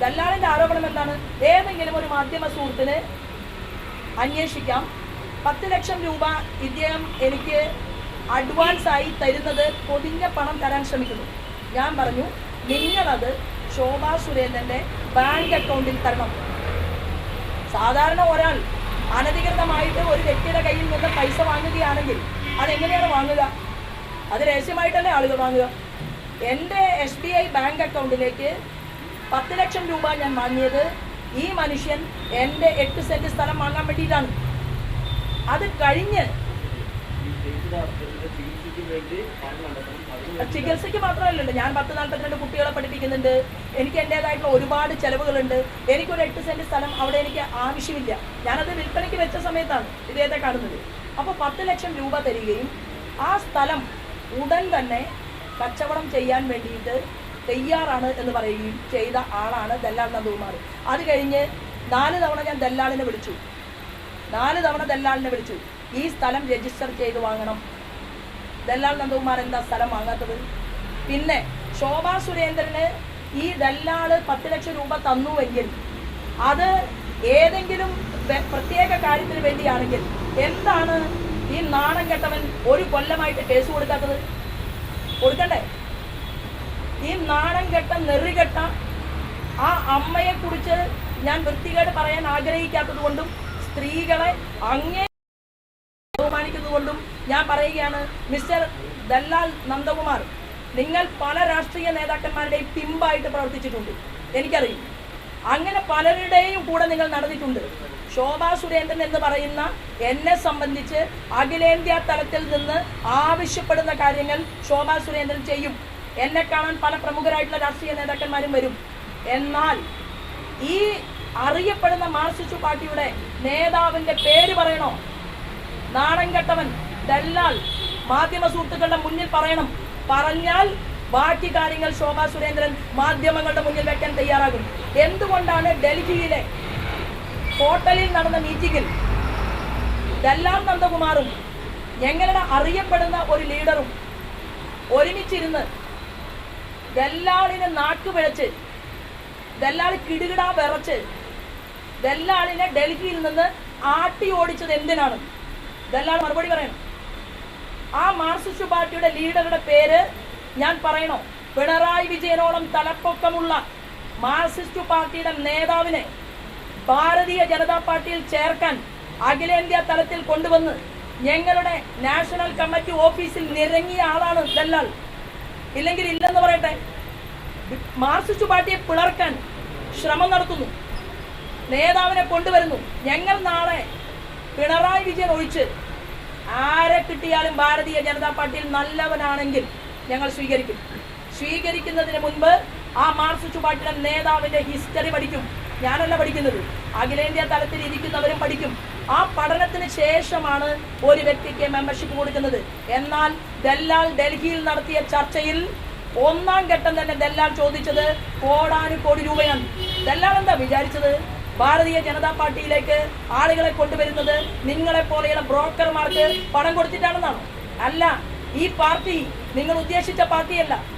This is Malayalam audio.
ദല്ലാളിന്റെ ആരോപണം എന്താണ്? ഏതെങ്കിലും ഒരു മാധ്യമ സുഹൃത്തിന് അന്വേഷിക്കാം. പത്ത് ലക്ഷം രൂപ ഇദ്ദേഹം എനിക്ക് അഡ്വാൻസ് ആയി തരുന്നത് പൊതിഞ്ഞ പണം തരാൻ ശ്രമിക്കുന്നു. ഞാൻ പറഞ്ഞു നിങ്ങളത് ശോഭാ സുരേന്ദ്രന്റെ ബാങ്ക് അക്കൗണ്ടിൽ തരണം. സാധാരണ ഒരാൾ അനധികൃതമായിട്ട് ഒരു വ്യക്തിയുടെ കയ്യിൽ നിന്ന് പൈസ വാങ്ങുകയാണെങ്കിൽ അതെങ്ങനെയാണ് വാങ്ങുക? അത് രഹസ്യമായിട്ടല്ലേ ആളുകൾ വാങ്ങുക. എന്റെ എസ് ബി ഐ ബാങ്ക് അക്കൗണ്ടിലേക്ക് പത്ത് ലക്ഷം രൂപ ഞാൻ വാങ്ങിയത് ഈ മനുഷ്യൻ എന്റെ എട്ട് സെന്റ് സ്ഥലം വാങ്ങാൻ വേണ്ടിയിട്ടാണ്. അത് കഴിഞ്ഞ് ചികിത്സയ്ക്ക് മാത്രമല്ലല്ലോ ഞാൻ പത്ത് നാൽപ്പത്തിരണ്ട് കുട്ടികളെ പഠിപ്പിക്കുന്നുണ്ട്. എനിക്ക് എന്റെതായിട്ടുള്ള ഒരുപാട് ചെലവുകളുണ്ട്. എനിക്കൊരു എട്ട് സെന്റ് സ്ഥലം അവിടെ എനിക്ക് ആവശ്യമില്ല. ഞാനത് വിൽപ്പനയ്ക്ക് വെച്ച സമയത്താണ് ഇദ്ദേഹത്തെ കാണുന്നത്. അപ്പോൾ പത്ത് ലക്ഷം രൂപ തരികയും ആ സ്ഥലം ഉടൻ തന്നെ കച്ചവടം ചെയ്യാൻ വേണ്ടിയിട്ട് തയ്യാറാണ് എന്ന് പറയുകയും ചെയ്ത ആളാണ് ദല്ലാൾ നന്ദകുമാർ അത് കഴിഞ്ഞ് നാല് തവണ ഞാൻ ദല്ലാളിനെ വിളിച്ചു. നാല് തവണ ദല്ലാളിനെ വിളിച്ചു. ഈ സ്ഥലം രജിസ്റ്റർ ചെയ്ത് വാങ്ങണം. ദല്ലാൽ നന്ദകുമാർ എന്താ സ്ഥലം വാങ്ങാത്തത്? പിന്നെ ശോഭാ സുരേന്ദ്രന് ഈ ദല്ലാൾ പത്ത് ലക്ഷം രൂപ തന്നുവെങ്കിൽ അത് ഏതെങ്കിലും പ്രത്യേക കാര്യത്തിന് വേണ്ടിയാണെങ്കിൽ എന്താണ് ഈ നാണം കെട്ടവൻ ഒരു കൊല്ലമായിട്ട് കേസ് കൊടുക്കാത്തത്? കൊടുക്കണ്ടേ? ഈ നാണം കെട്ട നെറികെട്ട ആ അമ്മയെ കുറിച്ച് ഞാൻ വൃത്തികേട് പറയാൻ ആഗ്രഹിക്കാത്തത് കൊണ്ടും സ്ത്രീകളെ അങ്ങേ ബഹുമാനിക്കുന്നതുകൊണ്ടും ഞാൻ പറയുകയാണ് മിസ്റ്റർ ദല്ലാൽ നന്ദകുമാർ നിങ്ങൾ പല രാഷ്ട്രീയ നേതാക്കന്മാരുടെയും പിമ്പായിട്ട് പ്രവർത്തിച്ചിട്ടുണ്ട് എനിക്കറിയും. അങ്ങനെ പലരുടെയും കൂടെ നിങ്ങൾ നടന്നിട്ടുണ്ട്. ശോഭാ സുരേന്ദ്രൻ എന്ന് പറയുന്ന എന്നെ സംബന്ധിച്ച് അഖിലേന്ത്യാ തലത്തിൽ നിന്ന് ആവശ്യപ്പെടുന്ന കാര്യങ്ങൾ ശോഭാ സുരേന്ദ്രൻ ചെയ്യും. എന്നെ കാണാൻ പല പ്രമുഖരായിട്ടുള്ള രാഷ്ട്രീയ നേതാക്കന്മാരും വരും. എന്നാൽ ഈ അറിയപ്പെടുന്ന മാർസിസ്റ്റ് പാർട്ടിയുടെ നേതാവിന്റെ പേര് പറയണോ? നാണം കെട്ടവൻ ദല്ലാൽ മാധ്യമ സുഹൃത്തുക്കളുടെ മുന്നിൽ പറയണം. പറഞ്ഞാൽ ബാക്കി കാര്യങ്ങൾ ശോഭാ സുരേന്ദ്രൻ മാധ്യമങ്ങളുടെ മുന്നിൽ വെക്കാൻ തയ്യാറാകും. എന്തുകൊണ്ടാണ് ഡൽഹിയിലെ ഹോട്ടലിൽ നടന്ന മീറ്റിംഗിൽ ദല്ലാൽ നന്ദകുമാറും ഞങ്ങളുടെ അറിയപ്പെടുന്ന ഒരു ലീഡറും ഒരുമിച്ചിരുന്ന് ദല്ലാളിനെ നാട്ടുപിഴച്ച് ദല്ലാളി കിടുകിടാ വിറച്ച് ദല്ലാളിനെ ഡൽഹിയിൽ നിന്ന് ആട്ടി ഓടിച്ചത് എന്തിനാണ്? ദല്ലാൾ മറുപടി പറയണം. ആ മാർക്സിസ്റ്റ് പാർട്ടിയുടെ ലീഡറുടെ പേര് ഞാൻ പറയണോ? പിണറായി വിജയനോളം തലപ്പൊക്കമുള്ള മാർക്സിസ്റ്റ് പാർട്ടിയുടെ നേതാവിനെ ഭാരതീയ ജനതാ പാർട്ടിയിൽ ചേർക്കാൻ അഖിലേന്ത്യാ തലത്തിൽ കൊണ്ടുവന്ന് ഞങ്ങളുടെ നാഷണൽ കമ്മിറ്റി ഓഫീസിൽ നിരങ്ങിയ ആളാണ് ദല്ലാൽ ഇല്ലെങ്കിൽ ഇല്ലെന്ന് പറയട്ടെ? മാർസിസ്റ്റ് പാർട്ടിയെ പിളർക്കാൻ ശ്രമം നടത്തുന്നു. നേതാവിനെ കൊണ്ടുവരുന്നു. ഞങ്ങൾ നാളെ പിണറായി വിജയൻ ഒഴിച്ച് ആരെ കിട്ടിയാലും ഭാരതീയ ജനതാ പാർട്ടിയിൽ നല്ലവനാണെങ്കിൽ ഞങ്ങൾ സ്വീകരിക്കും. സ്വീകരിക്കുന്നതിന് മുൻപ് ആ മാർസിസ്റ്റ് പാർട്ടിയുടെ നേതാവിന്റെ ഹിസ്റ്ററി പഠിക്കും. ഞാനല്ല പഠിക്കുന്നത്. അഖിലേന്ത്യാ തലത്തിൽ ഇരിക്കുന്നവരും പഠിക്കും. ആ പഠനത്തിന് ശേഷമാണ് ഒരു വ്യക്തിക്ക് മെമ്പർഷിപ്പ് കൊടുക്കുന്നത്. എന്നാൽ ദല്ലാൽ ഡൽഹിയിൽ നടത്തിയ ചർച്ചയിൽ ഒന്നാം ഘട്ടം തന്നെ ദല്ലാൽ ചോദിച്ചത് കോടാനുകോടി രൂപയാണ്. ദല്ലാൽ എന്താ വിചാരിച്ചത്? ഭാരതീയ ജനതാ പാർട്ടിയിലേക്ക് ആളുകളെ കൊണ്ടുവരുന്നത് നിങ്ങളെ പോലെയുള്ള ബ്രോക്കർമാർക്ക് പണം കൊടുത്തിട്ടാണെന്നാണ്? അല്ല ഈ പാർട്ടി നിങ്ങൾ ഉദ്ദേശിച്ച പാർട്ടിയല്ല.